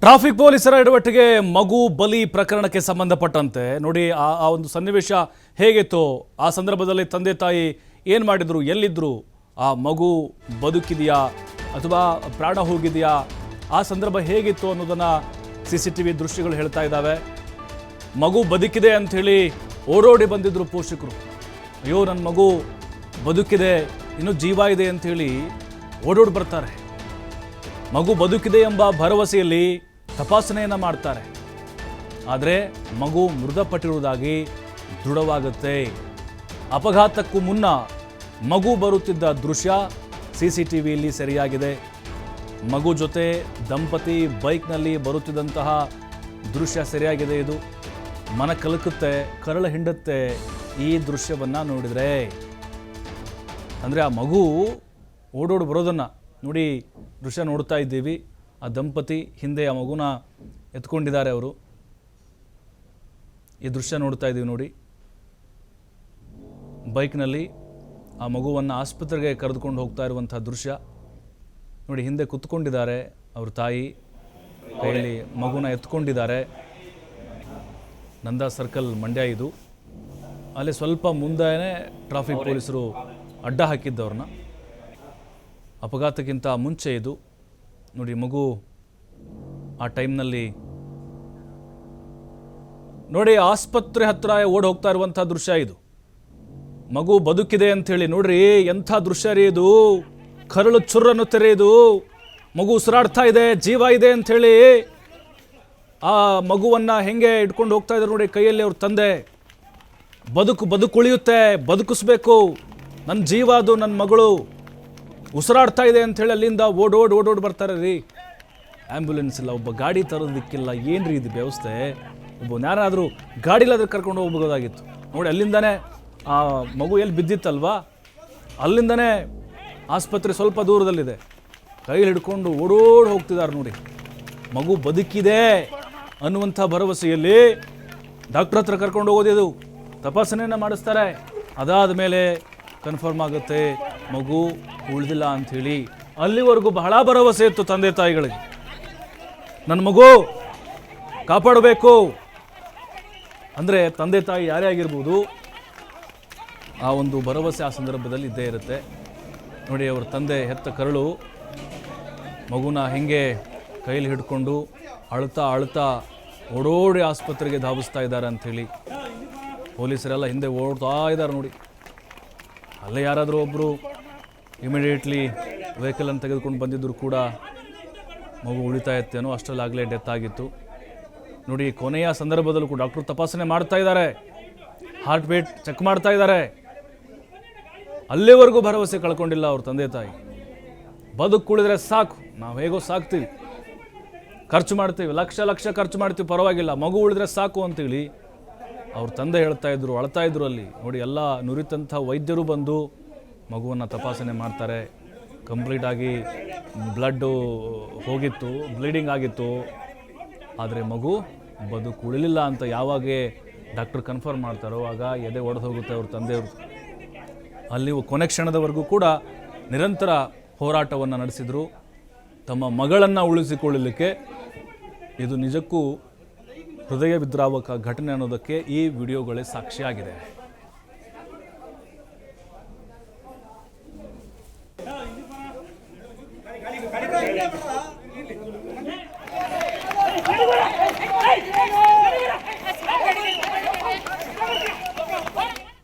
Traffic ಪೊಲೀಸರ ಎಡವಟ್ಟಿಗೆ ಮಗು, ಬಲಿ ಪ್ರಕರಣಕ್ಕೆ ಸಂಬಂಧಪಟ್ಟಂತೆ. ನೋಡಿ, ಆ ಆ ಒಂದು ಸನ್ನಿವೇಶ ಹೇಗಿತ್ತು? ಆ ಸಂದರ್ಭದಲ್ಲಿ ತಂದೆ ತಾಯಿ ಏನು ಮಾಡಿದರು? ಎಲ್ಲಿದ್ದರು ಆ ಮಗು ಬದುಕಿದೆಯಾ? ಅಥವಾ ಪ್ರಾಣ ಹೋಗಿದೆಯಾ? ಆ ಸಂದರ್ಭ ಹೇಗಿತ್ತು ಅನ್ನೋದನ್ನು ಸಿ ಸಿ ಟಿ ವಿ ದೃಶ್ಯಗಳು ಹೇಳ್ತಾ ಇದ್ದಾವೆ. ಮಗು ಬದುಕಿದೆ ಅಂಥೇಳಿ ಓಡೋಡಿ ಬಂದಿದ್ದರು ಪೋಷಕರು. ಅಯ್ಯೋ ನನ್ನ ಮಗು ಬದುಕಿದೆ, ಇನ್ನೂ ಜೀವ ಇದೆ ಅಂಥೇಳಿ ಓಡೋಡಿ ಬರ್ತಾರೆ. ಮಗು ಬದುಕಿದೆ ಎಂಬ ಭರವಸೆಯಲ್ಲಿ ತಪಾಸಣೆಯನ್ನು ಮಾಡ್ತಾರೆ. ಆದರೆ ಮಗು ಮೃತಪಟ್ಟಿರುವುದಾಗಿ ದೃಢವಾಗುತ್ತೆ. ಅಪಘಾತಕ್ಕೂ ಮುನ್ನ ಮಗು ಬರುತ್ತಿದ್ದ ದೃಶ್ಯ ಸಿ ಸಿ ಟಿ ವಿಯಲ್ಲಿ ಸರಿಯಾಗಿದೆ. ಮಗು ಜೊತೆ ದಂಪತಿ ಬೈಕ್ನಲ್ಲಿ ಬರುತ್ತಿದ್ದಂತಹ ದೃಶ್ಯ ಸರಿಯಾಗಿದೆ ಇದು. ಮನ ಕಲಕುತ್ತೆ, ಕರಳು ಹಿಂಡುತ್ತೆ ಈ ದೃಶ್ಯವನ್ನು ನೋಡಿದರೆ. ಅಂದರೆ ಆ ಮಗು ಓಡೋಡಿ ಬರೋದನ್ನು ನೋಡಿ ದೃಶ್ಯ ನೋಡ್ತಾ ಇದ್ದೀವಿ. ಆ ದಂಪತಿ ಹಿಂದೆ ಆ ಮಗುನ ಎತ್ಕೊಂಡಿದ್ದಾರೆ ಅವರು. ಈ ದೃಶ್ಯ ನೋಡ್ತಾ ಇದ್ದೀವಿ ನೋಡಿ. ಬೈಕ್ನಲ್ಲಿ ಆ ಮಗುವನ್ನು ಆಸ್ಪತ್ರೆಗೆ ಕರೆದುಕೊಂಡು ಹೋಗ್ತಾ ಇರುವಂಥ ದೃಶ್ಯ. ನೋಡಿ ಹಿಂದೆ ಕುತ್ಕೊಂಡಿದ್ದಾರೆ ಅವ್ರ ತಾಯಿ. ಕೈಯಲ್ಲಿ ಮಗುನ ಎತ್ಕೊಂಡಿದ್ದಾರೆ. ನಂದಾ ಸರ್ಕಲ್ ಮಂಡ್ಯ ಇದು. ಅಲ್ಲಿ ಸ್ವಲ್ಪ ಮುಂದೆನೇ ಟ್ರಾಫಿಕ್ ಪೊಲೀಸರು ಅಡ್ಡ ಹಾಕಿದ್ದವ್ರನ್ನ ಅಪಘಾತಕ್ಕಿಂತ ಮುಂಚೆ ಇದು. ನೋಡಿ ಮಗು, ಆ ಟೈಮ್ನಲ್ಲಿ ನೋಡಿ ಆಸ್ಪತ್ರೆ ಹತ್ರ ಓಡಿ ಹೋಗ್ತಾ ಇರುವಂಥ ದೃಶ್ಯ ಇದು. ಮಗು ಬದುಕಿದೆ ಅಂಥೇಳಿ ನೋಡ್ರಿ ಎಂಥ ದೃಶ್ಯ ರೀ ಇದು? ಕರಳು ಚುರ್ರನ್ನು ತೆರೆ ಮಗು ಉಸಿರಾಡ್ತಾ ಇದೆ, ಜೀವ ಇದೆ ಅಂಥೇಳಿ ಆ ಮಗುವನ್ನ ಹೆಂಗೆ ಇಟ್ಕೊಂಡು ಹೋಗ್ತಾ ಇದ್ದಾರೆ ನೋಡಿ ಕೈಯಲ್ಲಿ ಅವ್ರ ತಂದೆ. ಬದುಕು ಬದುಕುಳಿಯುತ್ತೆ, ಬದುಕಿಸ್ಬೇಕು. ನನ್ನ ಜೀವ ಅದು, ನನ್ನ ಮಗಳು. ಉಸಿರಾಡ್ತಾ ಇದೆ ಅಂಥೇಳಿ ಅಲ್ಲಿಂದ ಓಡೋಡ್ ಓಡೋಡ್ ಬರ್ತಾರೆ ರೀ. ಆ್ಯಂಬುಲೆನ್ಸ್ ಇಲ್ಲ, ಒಬ್ಬ ಗಾಡಿ ತರೋದಕ್ಕಿಲ್ಲ ಏನು ರೀ ಇದು ವ್ಯವಸ್ಥೆ? ಒಬ್ಬ ಯಾರಾದರೂ ಗಾಡಿಲಾದ್ರೆ ಕರ್ಕೊಂಡು ಹೋಗ್ಬೋದಾಗಿತ್ತು ನೋಡಿ, ಅಲ್ಲಿಂದನೇ ಆ ಮಗು ಎಲ್ಲಿ ಬಿದ್ದಿತ್ತಲ್ವಾ? ಅಲ್ಲಿಂದನೇ ಆಸ್ಪತ್ರೆ ಸ್ವಲ್ಪ ದೂರದಲ್ಲಿದೆ. ಕೈಲಿ ಹಿಡ್ಕೊಂಡು ಓಡೋಡ್ ಹೋಗ್ತಿದ್ದಾರೆ ನೋಡಿ. ಮಗು ಬದುಕಿದೆ ಅನ್ನುವಂಥ ಭರವಸೆಯಲ್ಲಿ ಡಾಕ್ಟ್ರ್ ಹತ್ರ ಕರ್ಕೊಂಡು ಹೋಗೋದಿದು ತಪಾಸಣೆಯನ್ನು ಮಾಡಿಸ್ತಾರೆ. ಅದಾದ ಮೇಲೆ ಕನ್ಫರ್ಮ್ ಆಗುತ್ತೆ. ಮಗು ಉಳಿದಿಲ್ಲ ಅಂಥೇಳಿ ಅಲ್ಲಿವರೆಗೂ ಬಹಳ ಭರವಸೆ ಇತ್ತು ತಂದೆ ತಾಯಿಗಳಿಗೆ. ನನ್ನ ಮಗು ಕಾಪಾಡಬೇಕು ಅಂದರೆ ತಂದೆ ತಾಯಿ ಯಾರೇ ಆಗಿರ್ಬೋದು ಆ ಒಂದು ಭರವಸೆ ಆ ಸಂದರ್ಭದಲ್ಲಿ ಇದ್ದೇ ಇರುತ್ತೆ. ನೋಡಿ, ಅವ್ರ ತಂದೆ ಹೆತ್ತ ಕರಳು ಮಗುನ ಹೆಂಗೆ ಕೈಲಿ ಹಿಡ್ಕೊಂಡು ಅಳ್ತಾ ಅಳ್ತಾ ಓಡೋಡಿ ಆಸ್ಪತ್ರೆಗೆ ಧಾವಿಸ್ತಾ ಇದ್ದಾರೆ ಅಂಥೇಳಿ ಪೊಲೀಸರೆಲ್ಲ ಹಿಂದೆ ಓಡ್ತಾ ಇದ್ದಾರೆ ನೋಡಿ. ಅಲ್ಲೇ ಯಾರಾದರೂ ಒಬ್ಬರು ಇಮಿಡಿಯೇಟ್ಲಿ ವೆಹಿಕಲನ್ನು ತೆಗೆದುಕೊಂಡು ಬಂದಿದ್ದರೂ ಕೂಡ ಮಗು ಉಳಿತಾ ಇತ್ತೇನೋ ಅಷ್ಟರಲ್ಲಾಗಲೇ ಡೆತ್ ಆಗಿತ್ತು. ನೋಡಿ, ಕೊನೆಯ ಸಂದರ್ಭದಲ್ಲೂ ಕೂಡ ಡಾಕ್ಟ್ರು ತಪಾಸಣೆ ಮಾಡ್ತಾ ಇದ್ದಾರೆ. ಹಾರ್ಟ್ ಬೀಟ್ ಚೆಕ್ ಮಾಡ್ತಾ ಇದ್ದಾರೆ. ಅಲ್ಲಿವರೆಗೂ ಭರವಸೆ ಕಳ್ಕೊಂಡಿಲ್ಲ ಅವ್ರ ತಂದೆ ತಾಯಿ. ಬದುಕು ಉಳಿದ್ರೆ ಸಾಕು. ನಾವು ಹೇಗೋ ಸಾಕ್ತೀವಿ. ಖರ್ಚು ಮಾಡ್ತೀವಿ. ಲಕ್ಷ ಲಕ್ಷ ಖರ್ಚು ಮಾಡ್ತೀವಿ. ಪರವಾಗಿಲ್ಲ. ಮಗು ಉಳಿದ್ರೆ ಸಾಕು ಅಂತೇಳಿ ಅವ್ರ ತಂದೆ ಹೇಳ್ತಾ ಇದ್ರು, ಅಳ್ತಾ ಇದ್ರು ಅಲ್ಲಿ. ನೋಡಿ, ಎಲ್ಲ ನುರಿತಂಥ ವೈದ್ಯರು ಬಂದು ಮಗುವನ್ನು ತಪಾಸಣೆ ಮಾಡ್ತಾರೆ. ಕಂಪ್ಲೀಟಾಗಿ ಬ್ಲಡ್ಡು ಹೋಗಿತ್ತು, ಬ್ಲೀಡಿಂಗ್ ಆಗಿತ್ತು. ಆದರೆ ಮಗು ಬದುಕು ಉಳಿಲಿಲ್ಲ ಅಂತ ಯಾವಾಗ ಡಾಕ್ಟರ್ ಕನ್ಫರ್ಮ್ ಮಾಡ್ತಾರೋ, ಆಗ ಎದೆ ಒಡೆದು ಹೋಗುತ್ತೆ ಅವ್ರ ತಂದೆಯವರು. ಅಲ್ಲಿ ಕೊನೆ ಕ್ಷಣದವರೆಗೂ ಕೂಡ ನಿರಂತರ ಹೋರಾಟವನ್ನು ನಡೆಸಿದರು. ತಮ್ಮ ಮಗಳನ್ನು ಉಳಿಸಿಕೊಳ್ಳಲಿಕ್ಕೆ ಇದು ನಿಜಕ್ಕೂ ಹೃದಯ ವಿದ್ರಾವಕ ಘಟನೆ ಅನ್ನೋದಕ್ಕೆ ಈ ವಿಡಿಯೋಗಳೇ ಸಾಕ್ಷಿಯಾಗಿದೆ.